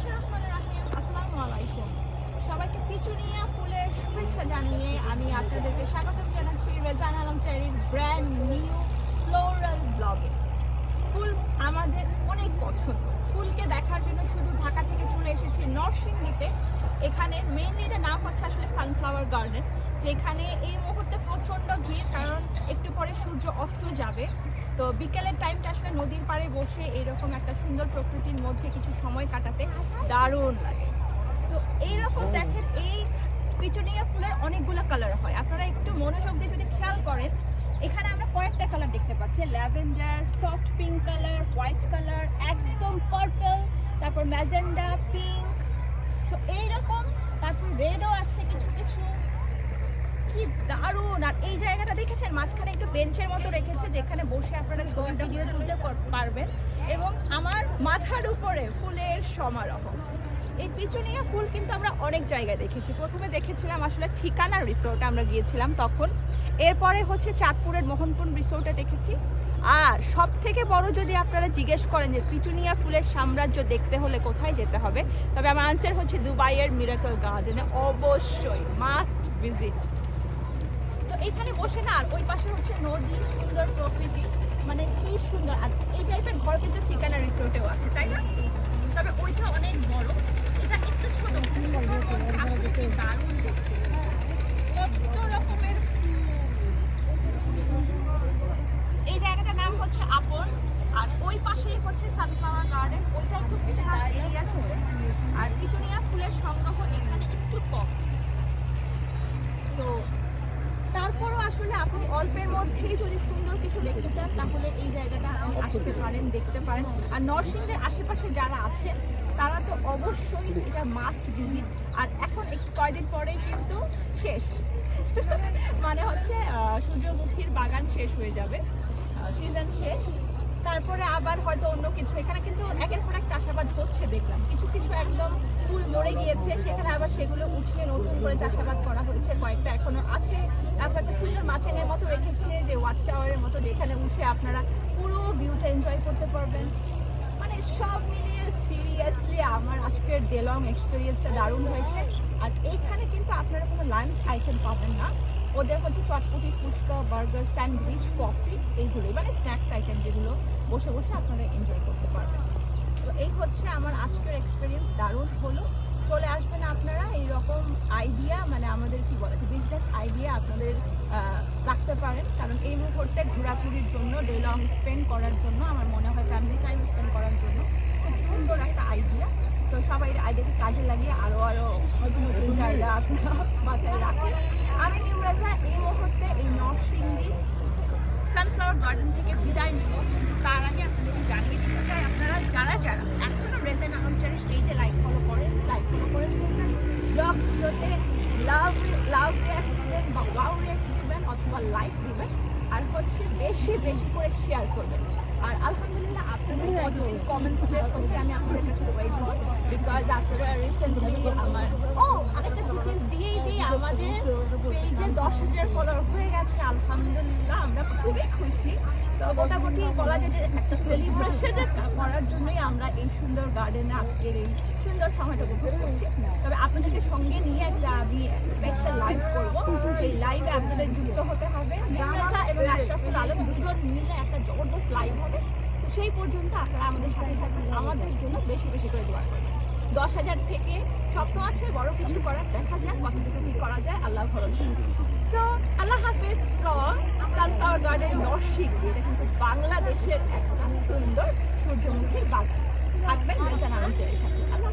আসসালামু আলাইকুম। সবাইকে পিচুনিয়া ফুলের শুভেচ্ছা জানিয়ে আমি আপনাদেরকে স্বাগতম জানাচ্ছি রেজান আলম চাইরির ব্র্যান্ড নিউ ফ্লোরাল ব্লগে ফুল আমাদের অনেক পছন্দ। ফুলকে দেখার জন্য শুধু ঢাকা থেকে চলে এসেছি নরসিংদীতে। এখানে মেইনলি এটা নাম হচ্ছে আসলে সানফ্লাওয়ার গার্ডেন যেখানে এই মুহূর্তে প্রচণ্ড ভিড়, কারণ একটু পরে সূর্য অস্ত যাবে। তো বিকেলের টাইমটা আসলে নদীর পাড়ে বসে এরকম একটা সুন্দর প্রকৃতির মধ্যে কিছু সময় কাটাতে দারুণ লাগে। তো এইরকম দেখেন এই পিটুনিয়া ফুলের অনেকগুলো কালার হয়। আপনারা একটু মনোযোগ দিয়ে যদি খেয়াল করেন এখানে আমরা কয়েকটা কালার দেখতে পাচ্ছি। Lavender soft pink colour white colour একদম পার্পল তারপর ম্যাজেন্ডা পিঙ্ক তো এইরকম তারপর রেডও আছে কিছু কিছু। কি দারুণ! আর এই জায়গাটা দেখেছেন? মাঝখানে একটু বেঞ্চের মতো রেখেছে, যেখানে বসে আপনারা ছবি ভিডিও তুলতে পার- পারবেন। এবং আমার মাথার উপরে ফুলের সমারোহ। এই পিছনিয়া ফুল কিন্তু আমরা অনেক জায়গায় দেখেছি। প্রথমে দেখেছিলাম আসলে ঠিকানা রিসোর্টে আমরা গিয়েছিলাম তখন। এরপরে হচ্ছে চাঁদপুরের মোহনপুর রিসোর্টে দেখেছি। আর সব থেকে বড় যদি আপনারা জিজ্ঞেস করেন যে পিটুনিয়া ফুলের সাম্রাজ্য দেখতে হলে কোথায় যেতে হবে? তবে আমার আনসার হচ্ছে দুবাইয়ের মিরাকল গার্ডেনে অবশ্যই মাস্ট ভিজিট তো এখানে বসে না, আর ওই পাশে হচ্ছে নদী, সুন্দর প্রকৃতি মানে কি সুন্দর। আর এই টাইপের ঘর কিন্তু ঠিকানা রিসোর্টেও আছে, তাই না? তবে ওইটা অনেক বড়। এটা একটু ছোট দারুণ দেখতে। কত রকমের এই জায়গাটার নাম হচ্ছে আপন, আর ওই পাশেই হচ্ছে সানফ্লাওয়ার গার্ডেন ওইটা একটু বিশাল এরিয়া জুড়ে। আর পিটুনিয়া ফুলের সংগ্রহ এখানে একটু কম। তো আপনি অল্পের মধ্যেই যদি সুন্দর কিছু দেখতে চান, তাহলে এই জায়গাটা আপনি আসতে পারেন, দেখতে পারেন। আর নরসিংহের আশেপাশে যারা আছেন, তারা তো অবশ্যই এটা মাস্ট ভিজিট আর এখন একটু কয়দিন পরেই কিন্তু শেষ। মানে হচ্ছে সূর্যমুখীর বাগান শেষ হয়ে যাবে। সিজন শেষ। তারপরে আবার হয়তো অন্য কিছু। এখানে কিন্তু একের পর এক চাষাবাদ হচ্ছে, দেখলাম। কিছু কিছু একদম ফুল মরে গিয়েছে, সেখানে আবার সেগুলো উঠিয়ে নতুন করে চাষাবাদ করা হয়েছে। কয়েকটা এখনও আছে। তারপর একটা সুন্দর মাছেনের মতো রেখেছে, যে ওয়াচ টাওয়ারের মতো যেখানে উঠে আপনারা পুরো ভিউটা এনজয় করতে পারবেন। সব মিলিয়ে সিরিয়াসলি আমার আজকের ডেলং এক্সপিরিয়েন্সটা দারুণ হয়েছে। আর এইখানে কিন্তু আপনারা কোনো লাঞ্চ আইটেম পাবেন না। ওদের হচ্ছে chotpoti, fuchka burger sandwich coffee এইগুলোই। মানে স্ন্যাক্স আইটেম যেগুলো বসে বসে আপনারা এনজয় করতে পারবেন। তো এই হচ্ছে আমার আজকের এক্সপিরিয়েন্স দারুণ হলো। চলে আসবেন আপনারা, এইরকম আইডিয়া আমাদের কি বলে বিজনেস আইডিয়া আপনাদের রাখতে পারেন। কারণ এই মুহূর্তে ঘোরাঘুরির জন্য ডে লং স্পেন্ড করার জন্য, আমার মনে হয় ফ্যামিলি টাইম স্পেন্ড করার জন্য খুব সুন্দর একটা আইডিয়া তো সবাই আইডিয়াকে কাজে লাগিয়ে আরও আরও নতুন নতুন জায়গা আপনারা মাথায় রাখেন। আমি নিউরাজা, এই মুহূর্তে এই নরসিংদী সানফ্লাওয়ার গার্ডেন থেকে বিদায় নেব। তার আগে আপনাদেরকে রিয়াক্ট বা ওয়াও রিয়াক্ট দিবেন অথবা লাইক দিবেন, আর হচ্ছে বেশি বেশি করে শেয়ার করবেন। আর আলহামদুলিল্লাহ আপনাদের পজিটিভ কমেন্টসের প্রতি আমি আপনাদের কাছে ওয়েট করি বিকজ আপনারা রিসেন্টলি আমার ও, আরেকটা ডিটেলস দিয়েই দিই, আমাদের পেজে দশ হাজার ফলোয়ার হয়ে গেছে, আলহামদুলিল্লাহ, আমরা খুবই খুশি। তো মোটামুটি বলা যায় যে একটা সেলিব্রেশনের করার জন্যই আমরা এই সুন্দর গার্ডেনে আজকের এই সুন্দর সময়টা উপভোগ করছি। তবে আপনাদেরকে সঙ্গে নিয়ে একটা আমি স্পেশাল লাইভ করব। সেই লাইভে আপনাদের যুক্ত হতে হবে। মাসুদ আলম দুজন মিলে একটা জবরদস্ত লাইভ হবে। তো সেই পর্যন্ত আপনারা আমাদের সাথে থাকবেন। আমাদের জন্য বেশি বেশি করে দোয়া করবেন। দশ হাজার থেকে স্বপ্ন আছে, বড় কিছু করার দেখা যাক কতটুকু কি করা যায়। আল্লাহ ভরসা সো আল্লাহ হাফেজ ফ্রম সানফ্লাওয়ার গার্ডেন নরসিং এটা কিন্তু বাংলাদেশের একটা সুন্দর সূর্যমুখীর বাগান। থাকবেন মেজান আনন্দের সাথে। আল্লাহ